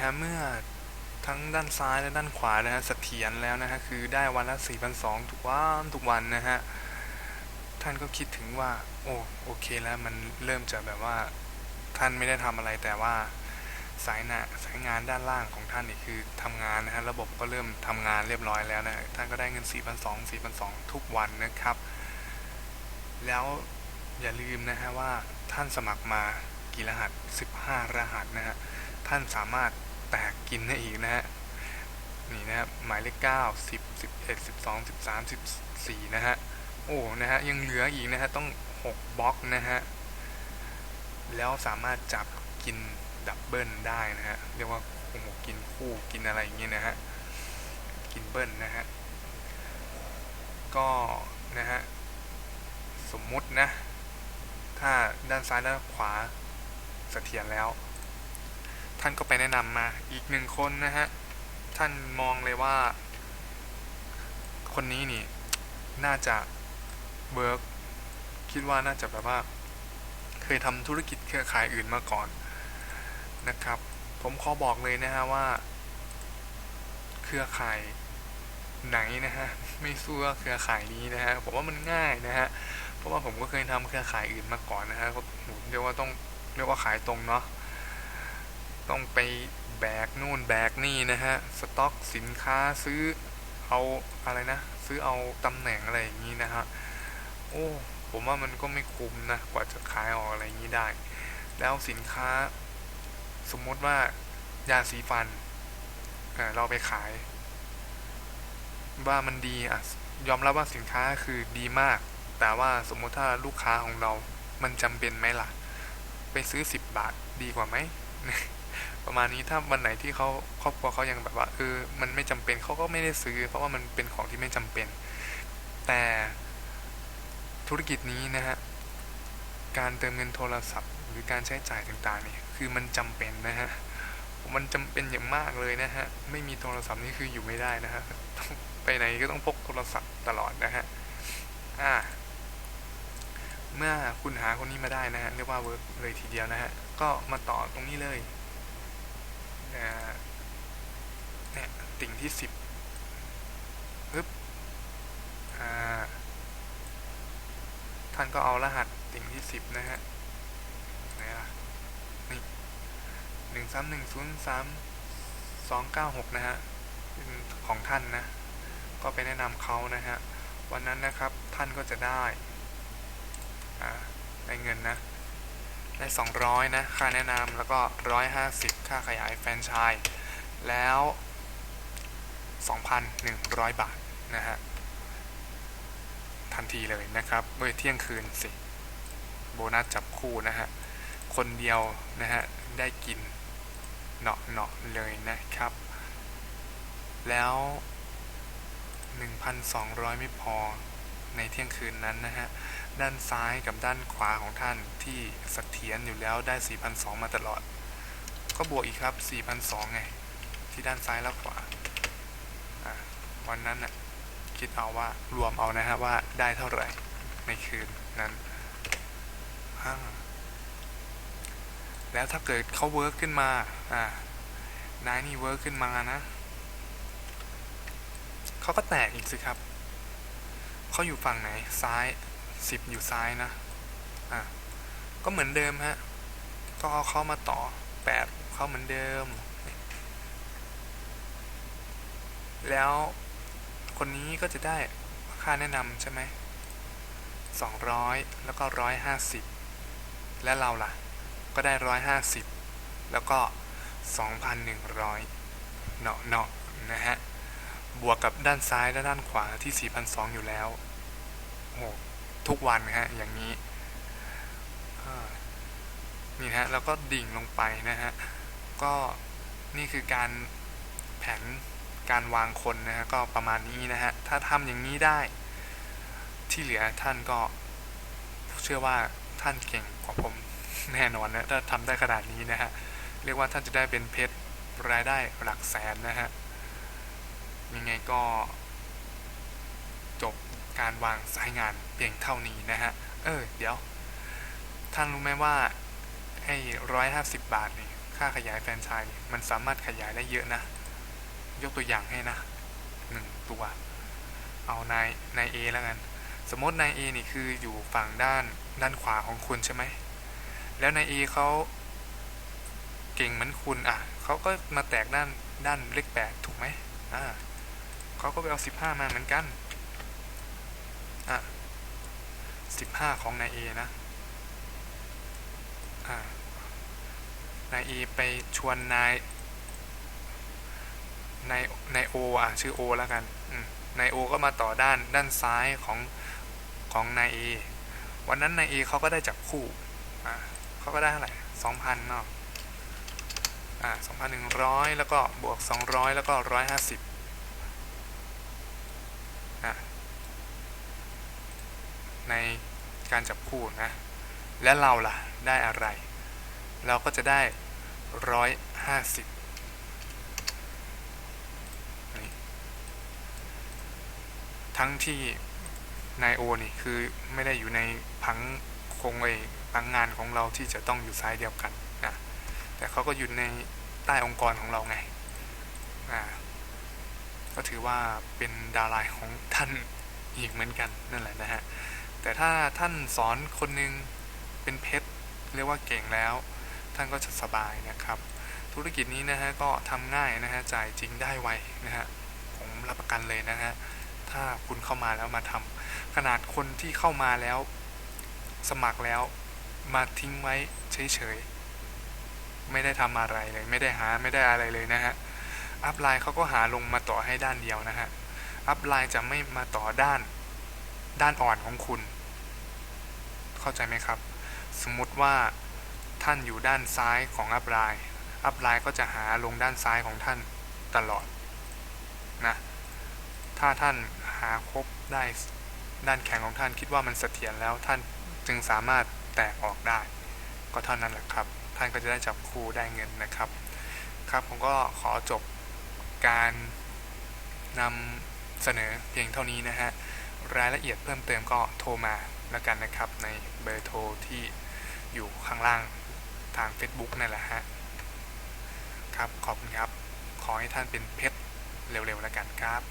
นะฮะเมื่อทั้งด้านซ้ายและด้านขวานะฮะเสถียรแล้วนะฮะคือได้วันละ4,200ทุกวันทุกวันนะฮะท่านก็คิดถึงว่าโอ้โอเคแล้วมันเริ่มจะแบบว่าท่านไม่ได้ทำอะไรแต่ว่าสายหนาสายงานด้านล่างของท่านนี่คือทำงานนะฮะระบบก็เริ่มทำงานเรียบร้อยแล้วนะฮะท่านก็ได้เงิน 4,200 4,200ทุกวันนะครับ แล้วอย่าลืมนะฮะว่าท่านสมัครมากี่รหัส 15 รหัสนะฮะท่านสามารถ แตกกินได้อีกนะฮะนี่นะฮะหมายเลข 9 10 11 12 13 14 นะฮะ โอ้ นะฮะ ยังเหลืออีกนะฮะ ต้อง 6บล็อกนะฮะ แล้วสามารถจับกินดับเบิลได้นะฮะ เรียกว่าโอ้โหกินคู่กินอะไรอย่างเงี้ยนะฮะ กินเบิลนะฮะ ก็นะฮะ สมมุตินะ ถ้าด้านซ้ายด้านขวาเสถียรแล้ว ท่านก็ไปแนะนำมาอีกหนึ่งคนนะฮะ ท่านมองเลยว่า คนนี้นี่ น่าจะเวิร์กคิดว่าน่าจะแบบว่า เคยทำธุรกิจเครือข่ายอื่นมาก่อนนะครับ ผมขอบอกเลยนะฮะว่า เครือข่ายไหนนะฮะ ไม่สู้เครือข่ายนี้นะฮะ ผมว่ามันง่ายนะฮะ เพราะว่าผมก็เคยทำเครือข่ายอื่นมาก่อนนะฮะก็เรียกว่าต้องเรียกว่าขายตรงเนาะ ต้องไปแบกนู่นแบกนี่นะฮะ สต็อกสินค้าซื้อเอาอะไรนะ ซื้อเอาตำแหน่งอะไรอย่างนี้นะฮะ โอ้ผมว่ามันก็ไม่คุ้มนะ กว่าจะขายออกอะไรอย่างนี้ได้ แล้วสินค้าสมมติว่ายาสีฟันเเราไปขาย ว่ามันดีอะยอมรับว่าสินค้าคือดีมาก แต่ว่าสมมติถ้าลูกค้าของเรา มันจำเป็นไหมล่ะ ไปซื้อสิบบาทดีกว่าไหม ประมาณนี้ถ้าวันไหนที่เขาครอบครัวเขายังแบบว่าเออมันไม่จำเป็นเขาก็ไม่ได้ซื้อ เพราะว่ามันเป็นของที่ไม่จำเป็น แต่ธุรกิจนี้นะฮะการเติมเงินโทรศัพท์ หรือการใช้จ่ายต่างๆนี่คือมันจำเป็นนะฮะมันจำเป็นอย่างมากเลยนะฮะไม่มีโทรศัพท์นี่คืออยู่ไม่ได้นะฮะไปไหนก็ต้องพกโทรศัพท์ตลอดนะฮะอ่าเมื่อคุณหาคนนี้มาได้นะฮะเรียกว่าเวิร์กเลยทีเดียวนะฮะก็มาต่อตรงนี้เลย นะเนี่ยติ่งที่สิบปึ๊บอ่าท่านก็เอารหัสติ่งที่สิบนะฮะไหนล่ะนี่หนึ่งสามหนึ่งศูนย์สามสองเก้าหกนะฮะเป็นของท่านนะก็ไปแนะนำเขานะฮะวันนั้นนะครับท่านก็จะได้อ่าได้เงินนะ ได้ 200 นะ ค่าแนะนำแล้วก็ 150 ค่าขยายแฟรนไชส์แล้ว 2,100 บาท นะฮะ ทันทีเลยนะครับเมื่อเที่ยงคืนสิ โบนัสจับคู่นะฮะ คนเดียว นะฮะ ได้กินเนาะเนาะเลยนะครับ แล้ว 1,200 ไม่พอ ในเที่ยงคืนนั้นนะฮะ ด้านซ้ายกับด้านขวาของท่านที่เสถียรอยู่แล้วได้ 4,200 มาตลอด ก็บวกอีกครับ 4,200 ไง ที่ด้านซ้ายและขวา วันนั้นน่ะคิดเอาว่ารวมเอานะฮะว่าได้เท่าไหร่ในคืนนั้น แล้วถ้าเกิดเขาเวิร์กขึ้นมา อ่านายนี่เวิร์กขึ้นมานะ เขาก็แตกอีกสิครับ เขาอยู่ฝั่งไหนซ้ายสิบอยู่ซ้ายนะ อะ ก็เหมือนเดิมฮะ ก็เอาเข้ามาต่อแปดเข้าเหมือนเดิม แล้วคนนี้ก็จะได้ค่าแนะนำใช่ไหมสองร้อยแล้วก็ร้อยห้าสิบและเราล่ะ ก็ได้ร้อยห้าสิบแล้วก็สองพันหนึ่งร้อยเนาะเนาะนะฮะ บวกกับด้านซ้ายและด้านขวาที่ 4,200 อยู่แล้วโอ้ทุกวันฮะ อย่างนี้ นี่ฮะ แล้วก็ดิ่งลงไปนะฮะ ก็นี่คือการแผนการวางคนนะฮะ ก็ประมาณนี้นะฮะ ถ้าทำอย่างนี้ได้ ที่เหลือท่านก็ เชื่อว่าท่านเก่งกว่าผมแน่นอนนะ ถ้าทำได้ขนาดนี้นะฮะ เรียกว่าท่านจะได้เป็นเพชรรายได้หลักแสนนะฮะ ยังไงก็ จบการวางสายงานเพียงเท่านี้นะฮะ เออ เดี๋ยว ท่านรู้ไหมว่าไอ้ร้อยห้าสิบบาทนี่ค่าขยายแฟรนไชส์มันสามารถขยายได้เยอะนะ ยกตัวอย่างให้นะหนึ่งตัว เอานายนาย A แล้วกัน สมมตินาย A นี่คืออยู่ฝั่งด้านด้านขวาของคุณใช่ไหม แล้วนาย A เขาเก่งเหมือนคุณอะ เขาก็มาแตกด้านด้านเลขแปดถูกไหมอ่า เขาก็ไปเอาสิบห้ามาเหมือนกัน อะสิบห้าของนาย A นะ อ่านาย A ไปชวนนายนายนายโออะชื่อโอแล้วกันอืมนายโอก็มาต่อด้านด้านซ้ายของของนายเอวันนั้นนายเอเขาก็ได้จับคู่อ่าเขาก็ได้เท่าไหร่สองพันเนาะอ่าสองพันหนึ่งร้อยแล้วก็บวกสองร้อยแล้วก็ร้อยห้าสิบอะ ในการจับคู่นะ และเราล่ะได้อะไร เราก็จะได้ร้อยห้าสิบทั้งที่นายโอนี่คือไม่ได้อยู่ในพังคงไอพังงานของเราที่จะต้องอยู่ซ้ายเดียวกันนะแต่เขาก็อยู่ในใต้องค์กรของเราไงอ่าก็ถือว่าเป็นดาราของท่านอีกเหมือนกันนั่นแหละนะฮะ แต่ถ้าท่านสอนคนหนึงเป็นเพชรเรียกว่าเก่งแล้ว ท่านก็จะสบายนะครับ ธุรกิจนี้นะฮะก็ทำง่ายนะฮะจ่ายจริงได้ไวนะฮะผมรับประกันเลยนะฮะถ้าคุณเข้ามาแล้วมาทำขนาดคนที่เข้ามาแล้ว สมัครแล้วมาทิ้งไว้เฉยๆไม่ได้ทำอะไรเลย ไม่ได้หาไม่ได้อะไรเลยนะฮะอัพไลน์เขาก็หาลงมาต่อให้ด้านเดียวนะฮะอัพไลน์จะไม่มาต่อด้าน ด้านอ่อนของคุณ เข้าใจไหมครับ สมมุติว่าท่านอยู่ด้านซ้ายของอัพไลน์อัพไลน์ก็จะหาลงด้านซ้ายของท่านตลอดนะถ้าท่านหาครบได้ด้านแข็งของท่านคิดว่ามันเสถียรแล้วท่านจึงสามารถแตกออกได้ ก็เท่านั้นแหละครับ ท่านก็จะได้จับคู่ได้เงินนะครับ ครับผมก็ขอจบการนำเสนอเพียงเท่านี้นะฮะ รายละเอียดเพิ่มเติมก็โทรมาแล้วกันนะครับ ในเบอร์โทรที่อยู่ข้างล่างทาง Facebook นั่นแหละฮะครับขอบคุณครับ ขอให้ท่านเป็นเพชรเร็วๆแล้วกันครับ